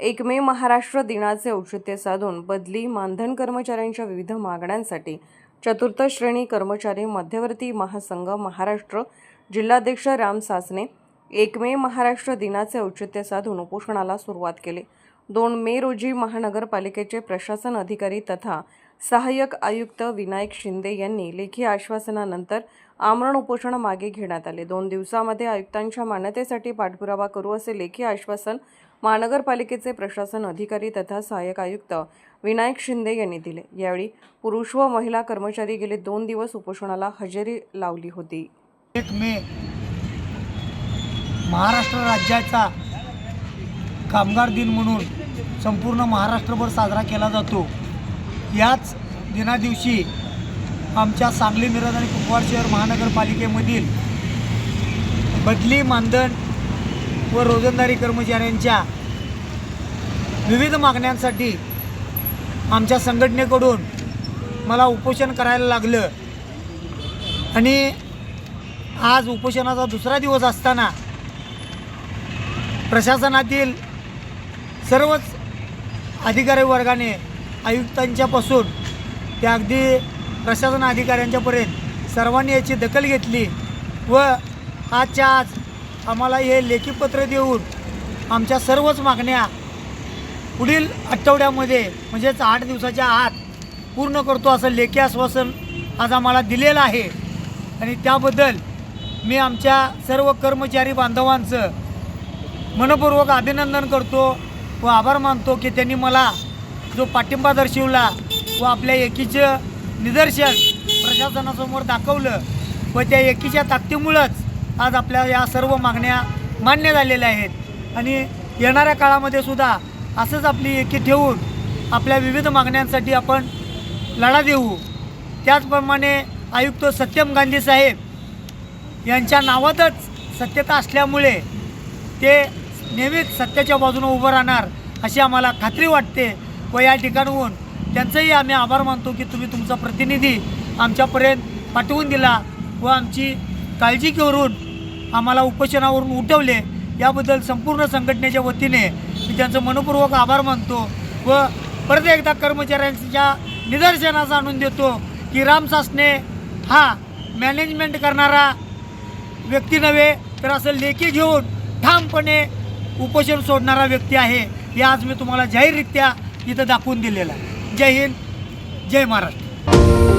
एक मे महाराष्ट्र दिनाचे औचित्य साधून बदली मानधन कर्मचाऱ्यांच्या विविध मागण्यांसाठी चतुर्थ श्रेणी कर्मचारी मध्यवर्ती महासंघ महाराष्ट्र जिल्हाध्यक्ष राम सासने एक मे महाराष्ट्र दिनाचे औचित्य साधून उपोषणाला सुरुवात केली. दोन मे रोजी महानगरपालिकेचे प्रशासन अधिकारी तथा सहाय्यक आयुक्त विनायक शिंदे यांनी लेखी आश्वासनानंतर आमरण उपोषण मागे घेण्यात आले. दोन दिवसामध्ये आयुक्तांच्या मान्यतेसाठी पाठपुरावा करू असे लेखी आश्वासन महानगरपालिकेचे प्रशासन अधिकारी तथा सहाय्यक आयुक्त विनायक शिंदे यांनी दिले. यावेळी पुरुष व महिला कर्मचारी गेले दोन दिवस उपोषणाला हजेरी लावली होती. एक मे महाराष्ट्र राज्याचा कामगार दिन म्हणून संपूर्ण महाराष्ट्रभर साजरा केला जातो. याच दिनादिवशी आमच्या सांगली मिरज आणि कुपवाड शहर महानगरपालिकेमधील बदली मानधन व रोजंदारी कर्मचाऱ्यांच्या विविध मागण्यांसाठी आमच्या संघटनेकडून मला उपोषण करायला लागलं. आणि आज उपोषणाचा दुसरा दिवस असताना प्रशासनातील सर्वच अधिकारी वर्गाने आयुक्तांच्यापासून ते अगदी प्रशासन अधिकाऱ्यांच्यापर्यंत सर्वांनी याची दखल घेतली व आजच्या आज आम्हाला हे लेखीपत्र देऊन आमच्या सर्वच मागण्या पुढील आठवड्यामध्ये म्हणजेच आठ दिवसाच्या आत पूर्ण करतो असं लेखी आश्वासन आज आम्हाला दिलेलं आहे. आणि त्याबद्दल मी आमच्या सर्व कर्मचारी बांधवांचं मनपूर्वक अभिनंदन करतो व आभार मानतो की त्यांनी मला जो पाठिंबा दर्शवला व आपल्या एकीचं निदर्शन प्रशासनासमोर दाखवलं व त्या एकीच्या ताकदीमुळंच आज आपल्या या सर्व मागण्या मान्य झालेल्या आहेत. आणि येणाऱ्या काळामध्ये सुद्धा असंच आपली एकी ठेवून आपल्या विविध मागण्यांसाठी आपण लढा देऊ. त्याचप्रमाणे आयुक्त सत्यम गांधी साहेब यांच्या नावातच सत्यता असल्यामुळे ते नेहमीच सत्याच्या बाजूनं उभं राहणार अशी आम्हाला खात्री वाटते व या ठिकाणहून त्यांचंही आम्ही आभार मानतो की तुम्ही तुमचा प्रतिनिधी आमच्यापर्यंत पाठवून दिला व आमची काळजी करून आम्हाला उपोषणावरून उठवले. याबद्दल संपूर्ण संघटनेच्या वतीने मी त्यांचं मनपूर्वक आभार मानतो व परत एकदा कर्मचाऱ्यांच्या निदर्शनास आणून देतो की राम सासने हा मॅनेजमेंट करणारा व्यक्ती नव्हे तर असं लेखी घेऊन ठामपणे उपोषण सोडणारा व्यक्ती आहे हे आज मी तुम्हाला जाहीररित्या इथं दाखवून दिलेलं आहे. जय हिंद जय महाराष्ट्र.